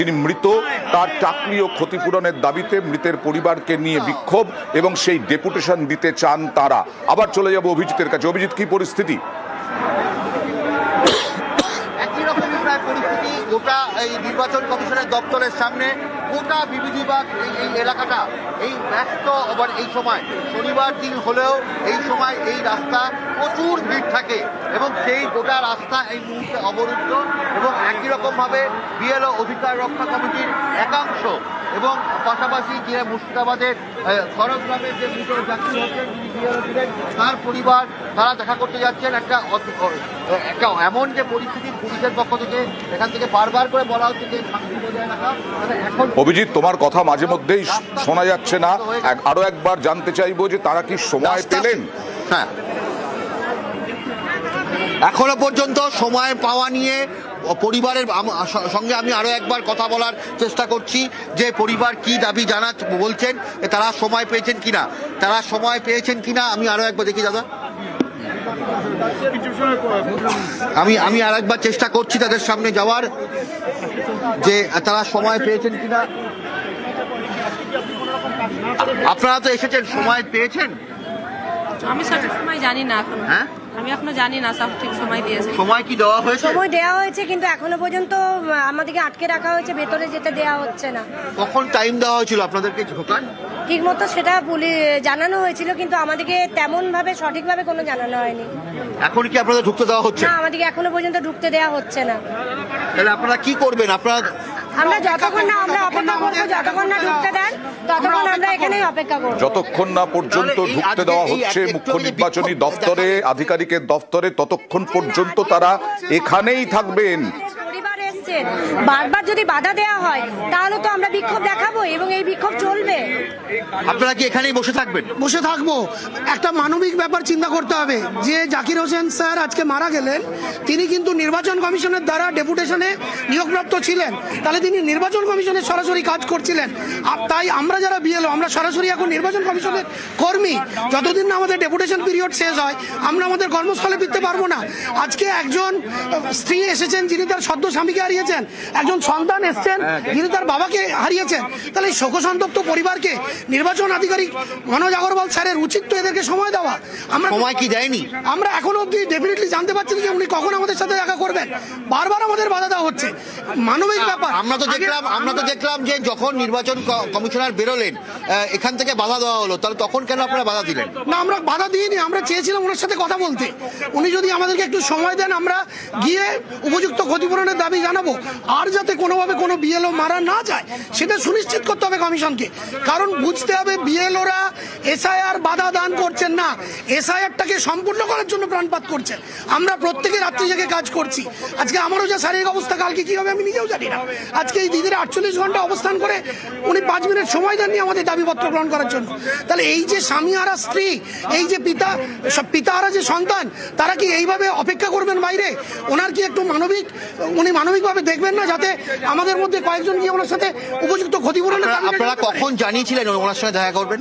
যিনি মৃত, তার চাকরি ও ক্ষতিপূরণের দাবিতে মৃতের পরিবারকে নিয়ে বিক্ষোভ এবং সেই ডেপুটেশন দিতে চান তারা। আবার চলে যাব অভিজিতের কাছে। অভিজিৎ, কি পরিস্থিতি? গোটা এই নির্বাচন কমিশনের দপ্তরের সামনে গোটা বিবিধিবাগ এই এলাকাটা, এই ব্যস্ত আবার এই সময়, শনিবার দিন হলেও এই সময় এই রাস্তা প্রচুর ভিড় থাকে এবং সেই গোটা রাস্তা এই মুহূর্তে অবরুদ্ধ এবং একই রকমভাবে বিএলও অধিকার রক্ষা কমিটির একাংশ এবং পাশাপাশি যে মুর্শিদাবাদের খড়গ্রামের যে মৃত যাত্রী হচ্ছেন যিনি বিএলও ছিলেন তার পরিবার তারা দেখা করতে যাচ্ছেন একটা একটা এমন যে পরিস্থিতি পুলিশের পক্ষ থেকে এখান থেকে বারবার করে বলা হচ্ছে যে শান্তি বজায় রাখা। এখন অভিজিৎ তোমার কথা মাঝে মধ্যেই শোনা যাচ্ছে না। আরও একবার জানতে চাইব যে তারা কি সময় পেলেন? হ্যাঁ। এখনও পর্যন্ত সময় পাওয়া নিয়ে পরিবারের সঙ্গে আমি আরও একবার কথা বলার চেষ্টা করছি যে পরিবার কি দাবি জানা বলছেন তারা সময় পেয়েছেন কিনা। তারা সময় পেয়েছেন কিনা আমি আরও একবার দেখি দাদা। আমি আমি আর একবার চেষ্টা করছি তাদের সামনে যাওয়ার যে তারা সময় পেয়েছেন কিনা। আপনারা তো এসেছেন সময় পেয়েছেন? আমি সঠিক সময় জানি না এখন। হ্যাঁ? আমি এখনও জানি না সঠিক সময় দিয়েছে। সময় কি দেওয়া হয়েছে? সময় দেওয়া হয়েছে কিন্তু এখনও পর্যন্ত আমাদেরকে আটকে রাখা হয়েছে ভেতরে যেতে দেওয়া হচ্ছে না। কখন টাইম দেওয়া হয়েছিল আপনাদেরকে ঢোকার ঠিক মতো সেটা জানানো হয়েছিল কিন্তু আমাদেরকে তেমন ভাবে সঠিকভাবে কোনো জানানো হয়নি। এখন কি আপনাদের ঢুকতে দেওয়া হচ্ছে? না আমাদেরকে এখনও পর্যন্ত ঢুকতে দেওয়া হচ্ছে না। তাহলে আপনারা কি করবেন? আপনারা আমরা যতক্ষণ না আমরা অপেক্ষা করব যতক্ষণ না ঢুকতে দেন ততক্ষণ আমরা এখানেই অপেক্ষা করব যতক্ষণ না পর্যন্ত ঢুকতে দেওয়া হচ্ছে মুখ্য নির্বাচনী দপ্তরে আধিকারিকের দপ্তরে ততক্ষণ পর্যন্ত তারা এখানেই থাকবেন। এসছেন বারবার যদি বাধা দেওয়া হয় তাহলে তো আমরা বিক্ষোভ দেখাবো এবং এই বিক্ষোভ চলবে। আপনারা কি এখানেই বসে থাকবেন? বসে থাকব। একটা মানবিক ব্যাপার চিন্তা করতে হবে। যে জাকির হোসেন স্যার আজকে মারা গেলেন তিনি কিন্তু নির্বাচন কমিশনের দ্বারা ডেপুটেশনে নিয়োগপ্রাপ্ত ছিলেন। তাহলে তিনি নির্বাচন কমিশনের সরাসরি কাজ করছিলেন। তাই আমরা যারা বিএলও আমরা সরাসরি এখন নির্বাচন কমিশনের কর্মী। যতদিন না আমাদের ডেপুটেশন পিরিয়ড শেষ হয় আমরা আমাদের কর্মস্থলে ফিরতে পারব না। আজকে একজন স্ত্রী এসেছেন যিনি তার সদ্য স্বামীকে হারিয়েছেন। একজন সন্তান এসছেন যিনি তার বাবাকে হারিয়েছেন। তাহলে এই শোকসন্তপ্ত পরিবারকে নির্বাচন আধিকারিক মনোজ আগরওয়াল স্যারের উচিত তো এদেরকে সময় দেওয়া। আমরা সময় কি দেয়নি? আমরা এখনও অব্দি ডেফিনেটলি জানতে পারছি না যে উনি কখন আমাদের সাথে দেখা করবেন? বারবার আমাদের বাধা দেওয়া হচ্ছে। মানবিক ব্যাপার। আমরা তো দেখলাম আমরা তো দেখলাম যে যখন নির্বাচন কমিশনার বেরোলেন এখান থেকে বাধা দেওয়া হলো তাহলে তখন কেন আপনারা বাধা দিলেন? না আমরা বাধা দিইনি আমরা চেয়েছিলাম ওনার সাথে কথা বলতে। উনি যদি আমাদেরকে একটু সময় দেন আমরা গিয়ে উপযুক্ত ক্ষতিপূরণের দাবি জানাব। আর যাতে কোনোভাবে কোনো বিএলও মারা না যায় সেটা সুনিশ্চিত করতে হবে কমিশনকে। কারণ বুঝতে হবে বিএলওরা এসআইআর বাধা দান করছেন না। এসআইআরটাকে সম্পূর্ণ করার জন্য প্রাণপাত করছেন। আমরা প্রত্যেকে রাত্রি জেগে কাজ করছি। আজকে আমারও যা শারীরিক অবস্থা কালকে কি হবে আমি নিজেও জানি না। আজকে এই দিদিরা আটচল্লিশ ঘণ্টা অবস্থান করে উনি পাঁচ মিনিট সময় দেননি আমাদের দাবিপত্র গ্রহণ করার জন্য। তাহলে এই যে স্বামী হারা স্ত্রী এই যে পিতা সব পিতাহারা যে সন্তান তারা কি এইভাবে অপেক্ষা করবেন বাইরে? ওনার কি একটু মানবিক উনি মানবিকভাবে দেখবেন না যাতে আমাদের মধ্যে কয়েকজন গিয়ে ওনার সাথে উপযুক্ত ক্ষতিপূরণ আপনারা কখন জানিয়েছিলেন ওনার সঙ্গে দেখা করবেন?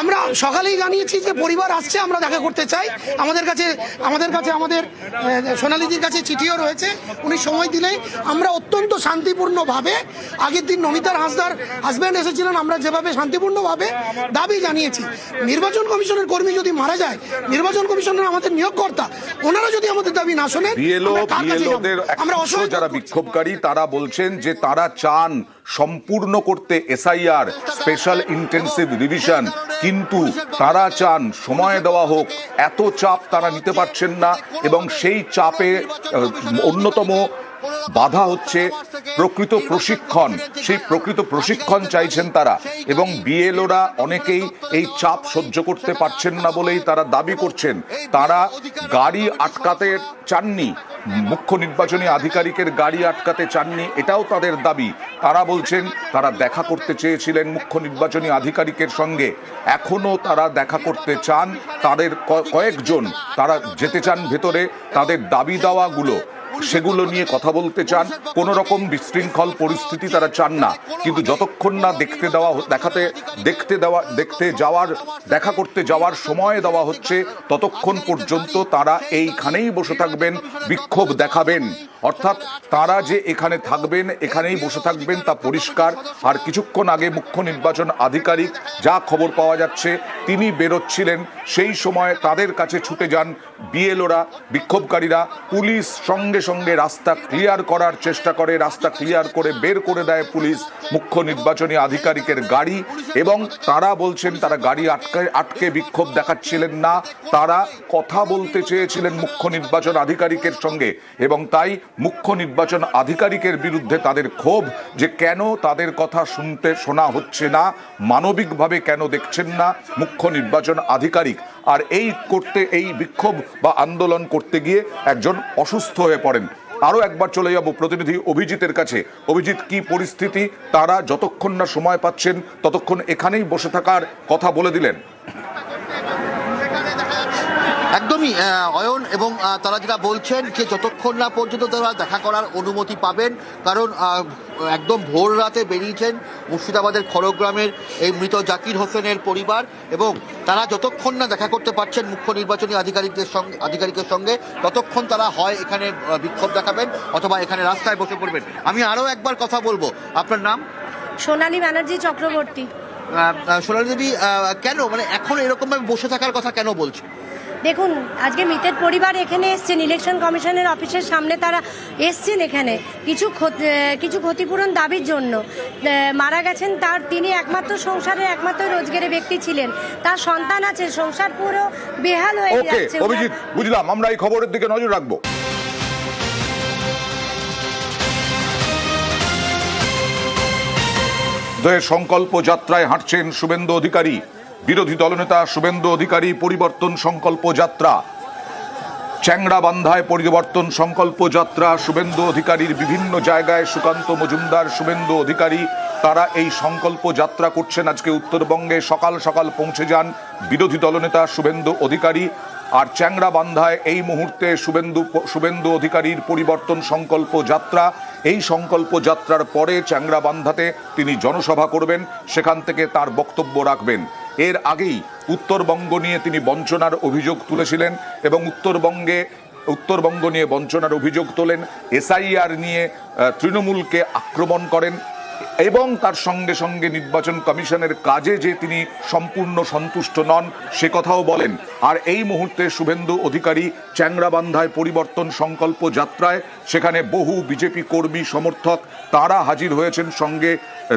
আমরা সকালেই জানিয়েছি যে পরিবার আসছে আমরা দেখা করতে চাই। আমাদের কাছে আমাদের কাছে আমাদের আহ, সোনালিদির কাছে চিঠিও রয়েছে। উনি সময় দিলেই আমরা অত্যন্ত শান্তিপূর্ণভাবে আগের দিন নমিতার হাসদার হাজব্যান্ড এসেছিলেন আমরা যেভাবে শান্তিপূর্ণভাবে দাবি জানিয়েছি। নির্বাচন কমিশনের কর্মী যদি মারা যায় নির্বাচন কমিশনের আমাদের নিয়োগকর্তা ওনারা যদি আমাদের দাবি না শোনেন আমরা যারা বিক্ষোভকারী তারা বলছেন যে তারা চান সম্পূর্ণ করতে এসআইআর স্পেশাল ইন্টেন্সিভ রিভিশন কিন্তু তারা চান সময় দেওয়া হোক, এত চাপ তারা নিতে পারছেন না এবং সেই চাপে অন্যতম বাধা হচ্ছে প্রকৃত প্রশিক্ষণ। সেই প্রকৃত প্রশিক্ষণ চাইছেন তারা। এবং বিএলওরা অনেকেই এই চাপ সহ্য করতে পারছেন না বলেই তারা দাবি করছেন। তারা গাড়ি আটকাতে চাননি, মুখ্য নির্বাচনী আধিকারিকের গাড়ি আটকাতে চাননি, এটাও তাদের দাবি। তারা বলছেন, তারা দেখা করতে চেয়েছিলেন মুখ্য নির্বাচনী আধিকারিকের সঙ্গে। এখনও তারা দেখা করতে চান তাদের কয়েকজন। তারা যেতে চান ভেতরে, তাদের দাবি দাওয়াগুলো। সেগুলো নিয়ে কথা বলতে চান কোন রকম বিশৃঙ্খল পরিস্থিতি তারা চান না। কিন্তু যতক্ষণ না দেখতে দেওয়া দেখাতে, দেখতে দেওয়া, দেখতে যাওয়ার, দেখা করতে যাওয়ার সময় দেওয়া হচ্ছে, ততক্ষণ পর্যন্ত তারা এইখানেই বসে থাকবেন, বিক্ষোভ দেখাবেন। অর্থাৎ তারা যে এখানে থাকবেন, এখানেই বসে থাকবেন, তা পরিষ্কার। আর কিছুক্ষণ আগে মুখ্য নির্বাচন আধিকারিক যা খবর পাওয়া যাচ্ছে, তিনি বেরোচ্ছিলেন। সেই সময় তাদের কাছে ছুটে যান বিএলওরা, বিক্ষোভকারীরা, পুলিশ সঙ্গে সঙ্গে রাস্তা ক্লিয়ার করার চেষ্টা করে, রাস্তা ক্লিয়ার করে বের করে দেয় পুলিশ। মুখ্য নির্বাচনী আধিকারিকের গাড়ি এবং তারা বলছেন, তারা গাড়ি আটকে আটকে বিক্ষোভ দেখাচ্ছিলেন না। তারা কথা বলতে চেয়েছিলেন মুখ্য নির্বাচন আধিকারিকের সঙ্গে এবং তাই মুখ্য নির্বাচন আধিকারিকের বিরুদ্ধে তাদের ক্ষোভ যে কেন তাদের কথা শুনতে শোনা হচ্ছে না, মানবিকভাবে কেন দেখছেন না মুখ্য নির্বাচন আধিকারিক। আর এই করতে, এই বিক্ষোভ বা আন্দোলন করতে গিয়ে একজন অসুস্থ হয়ে পড়েন। আরও একবার চলে যাব প্রতিনিধি অভিজিতের কাছে। অভিজিৎ, কি পরিস্থিতি? তারা যতক্ষণ না সময় পাচ্ছেন, ততক্ষণ এখানেই বসে থাকার কথা বলে দিলেন। একদমই অয়ন এবং তারা যেটা বলছেন যে যতক্ষণ না পর্যন্ত তারা দেখা করার অনুমতি পাবেন কারণ একদম ভোর রাতে বেরিয়েছেন মুর্শিদাবাদের খড়গ্রামের এই মৃত জাকির হোসেনের পরিবার এবং তারা যতক্ষণ না দেখা করতে পারছেন মুখ্য নির্বাচনী আধিকারিকদের সঙ্গে আধিকারিকের সঙ্গে ততক্ষণ তারা হয় এখানে বিক্ষোভ দেখাবেন অথবা এখানে রাস্তায় বসে পড়বেন। আমি আরও একবার কথা বলব। আপনার নাম? সোনালী ব্যানার্জি চক্রবর্তী। সোনালী দেবী কেন? মানে এখন এরকমভাবে বসে থাকার কথা কেন বলছে দেখুন আজকে মৃতের পরিবার এখানে এসছেন ইলেকশন কমিশনের অফিসের সামনে তারা এসছেন এখানে কিছু কিছু ক্ষতিপূরণ দাবির জন্য। মারা গেছেন তার তিনি একমাত্র সংসারের একমাত্র রোজগারের ব্যক্তি ছিলেন। তার সন্তান আছে সংসার পুরো বেহাল হয়ে যাচ্ছে অভিজিৎ বুঝলাম আমরা এই খবরের দিকে নজর রাখব। সংকল্প যাত্রায় হাঁটছেন শুভেন্দু অধিকারী। বিরোধী দলনেতা শুভেন্দু অধিকারী পরিবর্তন সংকল্প যাত্রা। চ্যাংড়া বান্ধায় পরিবর্তন সংকল্প যাত্রা, শুভেন্দু অধিকারীর বিভিন্ন জায়গায় সুকান্ত মজুমদার, শুভেন্দু অধিকারী, তারা এই সংকল্প যাত্রা করছেন। আজকে উত্তরবঙ্গে সকাল সকাল পৌঁছে যান বিরোধী দলনেতা শুভেন্দু অধিকারী। আর চ্যাংড়া বান্ধায় এই মুহূর্তে শুভেন্দু শুভেন্দু অধিকারীর পরিবর্তন সংকল্প যাত্রা। এই সংকল্প যাত্রার পরে চ্যাংড়া বান্ধাতে তিনি জনসভা করবেন। সেখান থেকে তার বক্তব্য রাখবেন। এর আগেই উত্তরবঙ্গ নিয়ে তিনি বঞ্চনার অভিযোগ তুলেছিলেন এবং উত্তরবঙ্গে, উত্তরবঙ্গ নিয়ে বঞ্চনার অভিযোগ তোলেন, এসআইআর নিয়ে তৃণমূলকে আক্রমণ করেন। এবং তার সঙ্গে সঙ্গে নির্বাচন কমিশনের কাজে যে তিনি সম্পূর্ণ সন্তুষ্ট নন, সে কথাও বলেন। আর এই মুহূর্তে শুভেন্দু অধিকারী চ্যাংরাবান্ধায় পরিবর্তন সংকল্প যাত্রায়, সেখানে বহু বিজেপি কর্মী, সমর্থক, তারা হাজির হয়েছেন সঙ্গে।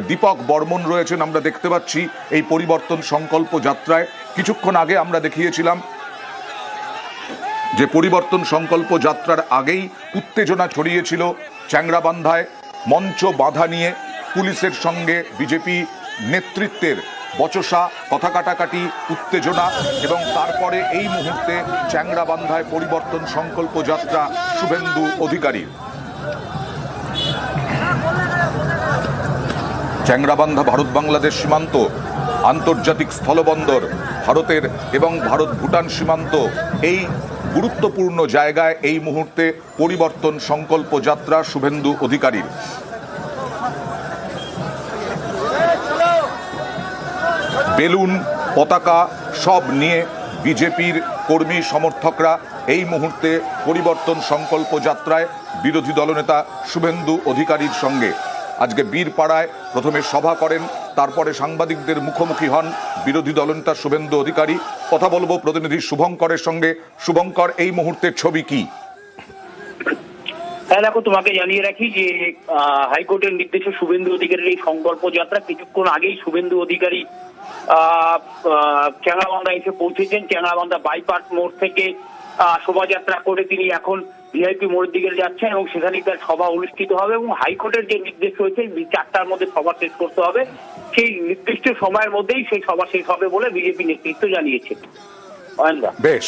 দীপক বর্মন রয়েছেন, আমরা দেখতে পাচ্ছি এই পরিবর্তন সংকল্প যাত্রায়। কিছুক্ষণ আগে আমরা দেখিয়েছিলাম যে পরিবর্তন সংকল্প যাত্রার আগেই উত্তেজনা ছড়িয়েছিল চ্যাংরাবান্ধায় মঞ্চ বাধা নিয়ে। পুলিশের সঙ্গে বিজেপি নেতৃত্বের বচসা, কথা কাটাকাটি, উত্তেজনা এবং তারপরে এই মুহূর্তে চ্যাংরাবান্ধায় পরিবর্তন সংকল্প যাত্রা শুভেন্দু অধিকারীর। চ্যাংরাবান্ধা ভারত বাংলাদেশ সীমান্ত, আন্তর্জাতিক স্থলবন্দর, ভারতের এবং ভারত ভুটান সীমান্ত এই গুরুত্বপূর্ণ জায়গায় এই মুহূর্তে পরিবর্তন সংকল্প যাত্রা শুভেন্দু অধিকারীর। বেলুন, পতাকা, সব নিয়ে বিজেপির কর্মী সমর্থকরা এই মুহূর্তে পরিবর্তন সংকল্প যাত্রায় বিরোধী দলনেতা শুভেন্দু অধিকারীর সঙ্গে। আজকে বীরপাড়ায় প্রথমে সভা করেন, তারপরে সাংবাদিকদের মুখোমুখি হন বিরোধী দলনেতা শুভেন্দু অধিকারী। কথা বলব প্রতিনিধি শুভঙ্করের সঙ্গে। শুভঙ্কর, এই মুহূর্তের ছবি কি? হ্যাঁ দেখো, তোমাকে জানিয়ে রাখি যে হাইকোর্টের নির্দেশে শুভেন্দু অধিকারীর এই সংকল্প যাত্রা কিছুক্ষণ আগেই শুভেন্দু অধিকারী চ্যাংড়াবান্ধা এসে পৌঁছেছেন। চ্যাংড়াবান্ধা বাইপাস মোড় থেকে শোভাযাত্রা করে তিনি এখন ভিআইপি মোড়ের দিকে যাচ্ছেন এবং সেখানেই তার সভা অনুষ্ঠিত হবে এবং হাইকোর্টের যে নির্দেশ রয়েছে চারটার মধ্যে সভা শেষ করতে হবে। সেই নির্দিষ্ট সময়ের মধ্যেই সেই সভা শেষ হবে বলে বিজেপি নেতৃত্ব জানিয়েছে। বেশ।